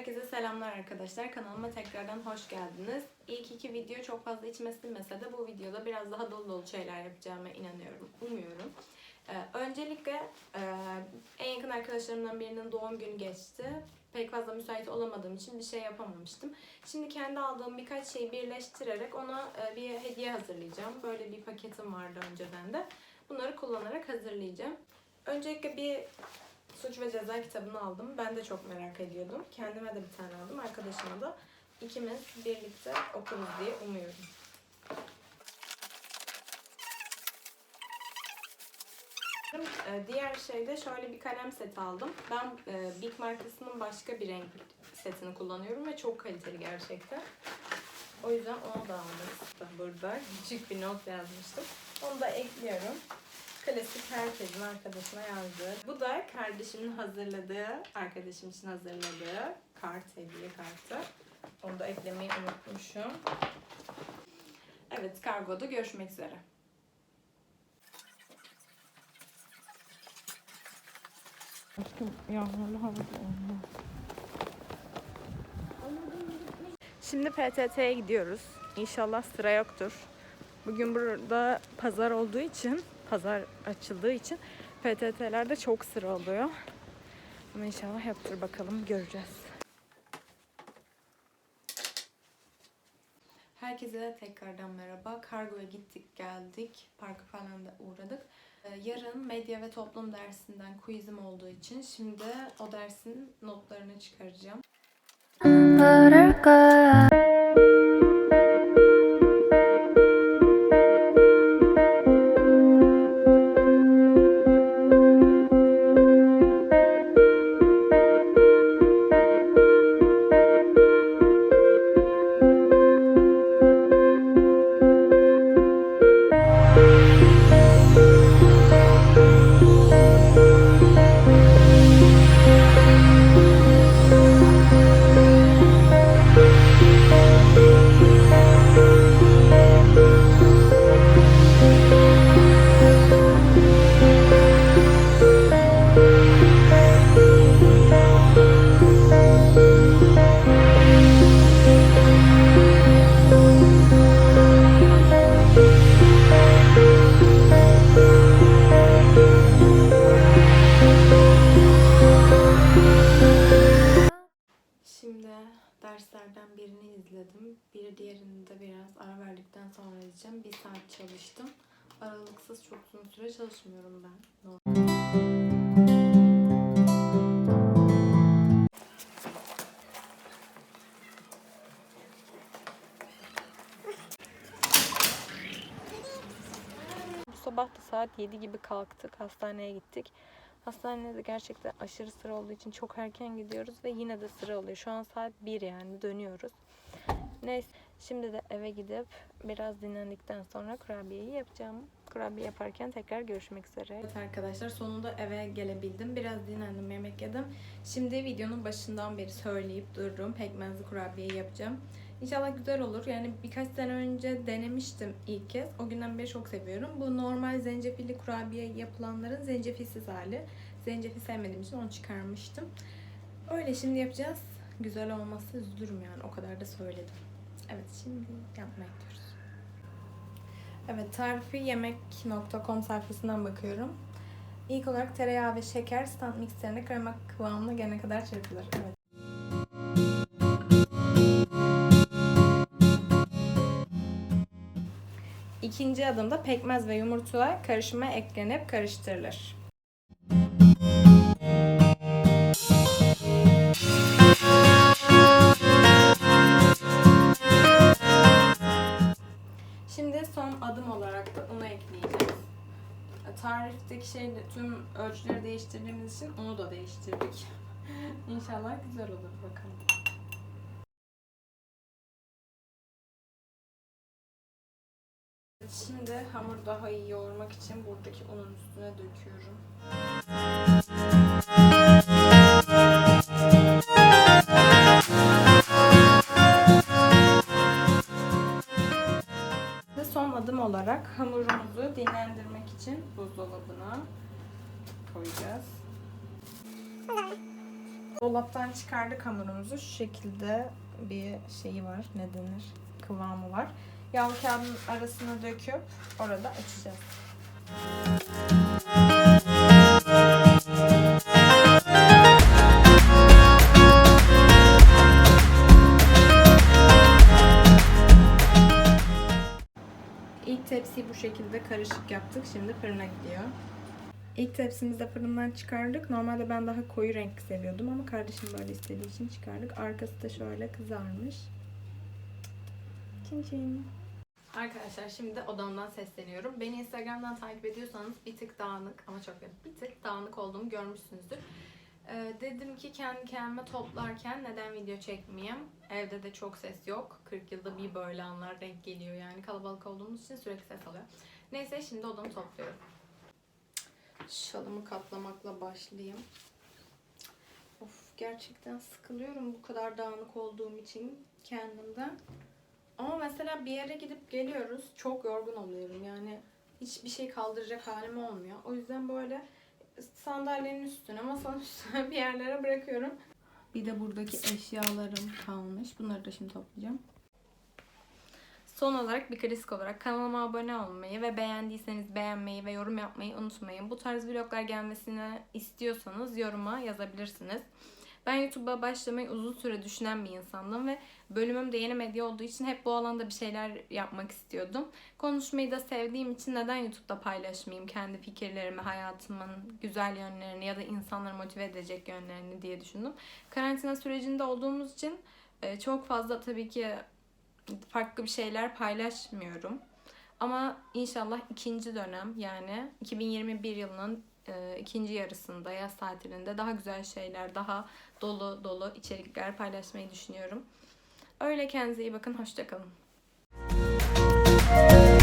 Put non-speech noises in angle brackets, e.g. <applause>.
Herkese selamlar arkadaşlar. Kanalıma tekrardan hoş geldiniz. İlk iki video çok fazla içime sinmese de bu videoda biraz daha dolu dolu şeyler yapacağıma inanıyorum, umuyorum. Ee, öncelikle e, en yakın arkadaşlarımdan birinin doğum günü geçti. Pek fazla müsait olamadığım için bir şey yapamamıştım. Şimdi kendi aldığım birkaç şeyi birleştirerek ona e, bir hediye hazırlayacağım. Böyle bir paketim vardı önceden de. Bunları kullanarak hazırlayacağım. Öncelikle bir Suç ve Ceza kitabını aldım. Ben de çok merak ediyordum. Kendime de bir tane aldım. Arkadaşıma da. İkimiz birlikte okuruz diye umuyorum. Ee, Diğer şey de şöyle bir kalem seti aldım. Ben e, Big markasının başka bir renk setini kullanıyorum ve çok kaliteli gerçekten. O yüzden onu da aldım. Burada küçük bir not yazmıştım. Onu da ekliyorum. Klasik herkesin arkadaşına yazdığı. Bu da kardeşimin hazırladığı, arkadaşım için hazırladığı kart, hediye kartı. Onu da eklemeyi unutmuşum. Evet, kargoda görüşmek üzere. Aşkım yağmurlu havada olmaz. Şimdi PTT'ye gidiyoruz. İnşallah sıra yoktur. Bugün burada pazar olduğu için, pazar açıldığı için PTT'lerde çok sıra oluyor. Ama inşallah yoktur bakalım göreceğiz. Herkese tekrardan merhaba. Kargoya gittik geldik. Parka falan da uğradık. Ee, Yarın medya ve toplum dersinden quizim olduğu için şimdi o dersin notlarını çıkaracağım. Derslerden birini izledim. Bir diğerini de biraz ara verdikten sonra izleyeceğim. Bir saat çalıştım. Aralıksız çok uzun süre çalışmıyorum ben. Bu sabah da saat 7 gibi kalktık. Hastaneye gittik. Hastanede gerçekten aşırı sıra olduğu için çok erken gidiyoruz ve yine de sıra oluyor. Şu an saat 1 yani dönüyoruz. Neyse şimdi de eve gidip biraz dinlendikten sonra kurabiyeyi yapacağım. Kurabiye yaparken tekrar görüşmek üzere. Evet arkadaşlar sonunda eve gelebildim. Biraz dinlendim, yemek yedim. Şimdi videonun başından beri söyleyip dururum. Pekmezli kurabiye yapacağım. İnşallah güzel olur. Yani birkaç sene önce denemiştim ilk kez. O günden beri çok seviyorum. Bu normal zencefilli kurabiye yapılanların zencefilsiz hali. Zencefil sevmediğim için onu çıkarmıştım. Öyle şimdi yapacağız. Güzel olması üzülürüm yani. O kadar da söyledim. Evet şimdi yapmaya gidiyoruz. Evet tarifi yemek.com sayfasından bakıyorum. İlk olarak tereyağı ve şeker stand mikserine krema kıvamına gelene kadar çırpılır. Evet. İkinci adımda pekmez ve yumurta karışıma eklenip karıştırılır. Şimdi son adım olarak da unu ekleyeceğiz. Tarifteki şey tüm ölçüleri değiştirdiğimiz için unu da değiştirdik. İnşallah güzel olur bakalım. Şimdi hamur daha iyi yoğurmak için buradaki unun üstüne döküyorum. Ve son adım olarak hamurumuzu dinlendirmek için buzdolabına koyacağız. Dolaptan çıkardık hamurumuzu. Şu şekilde bir şeyi var. Ne denir? Kıvamı var. Yağlı kağıdın arasına döküp orada açacağız. İlk tepsiyi bu şekilde karışık yaptık. Şimdi fırına gidiyor. İlk tepsimizi de fırından çıkardık. Normalde ben daha koyu renk seviyordum ama kardeşim böyle istediği için çıkardık. Arkası da şöyle kızarmış. Çin çin. Arkadaşlar şimdi odamdan sesleniyorum. Beni Instagram'dan takip ediyorsanız bir tık dağınık ama çok yok. Bir tık dağınık olduğumu görmüşsünüzdür. Ee, dedim ki kendi kendime toplarken neden video çekmeyeyim? Evde de çok ses yok. 40 yılda bir böyle anlar denk geliyor yani. Kalabalık olduğumuz için sürekli ses alıyor. Neyse şimdi odamı topluyorum. Şalımı katlamakla başlayayım. Of gerçekten sıkılıyorum bu kadar dağınık olduğum için kendimden. Ama mesela bir yere gidip geliyoruz. Çok yorgun oluyorum yani. Hiçbir şey kaldıracak halim olmuyor. O yüzden böyle sandalyenin üstüne, masanın <laughs> üstüne bir yerlere bırakıyorum. Bir de buradaki eşyalarım kalmış. Bunları da şimdi toplayacağım. Son olarak bir klasik olarak kanalıma abone olmayı ve beğendiyseniz beğenmeyi ve yorum yapmayı unutmayın. Bu tarz vloglar gelmesini istiyorsanız yoruma yazabilirsiniz. Ben YouTube'a başlamayı uzun süre düşünen bir insandım ve bölümüm de yeni medya olduğu için hep bu alanda bir şeyler yapmak istiyordum. Konuşmayı da sevdiğim için neden YouTube'da paylaşmayayım kendi fikirlerimi, hayatımın güzel yönlerini ya da insanları motive edecek yönlerini diye düşündüm. Karantina sürecinde olduğumuz için e, çok fazla tabii ki farklı bir şeyler paylaşmıyorum. Ama inşallah ikinci dönem yani 2021 yılının e, ikinci yarısında yaz tatilinde daha güzel şeyler, daha dolu dolu içerikler paylaşmayı düşünüyorum. Öyle kendinize iyi bakın. Hoşçakalın. Müzik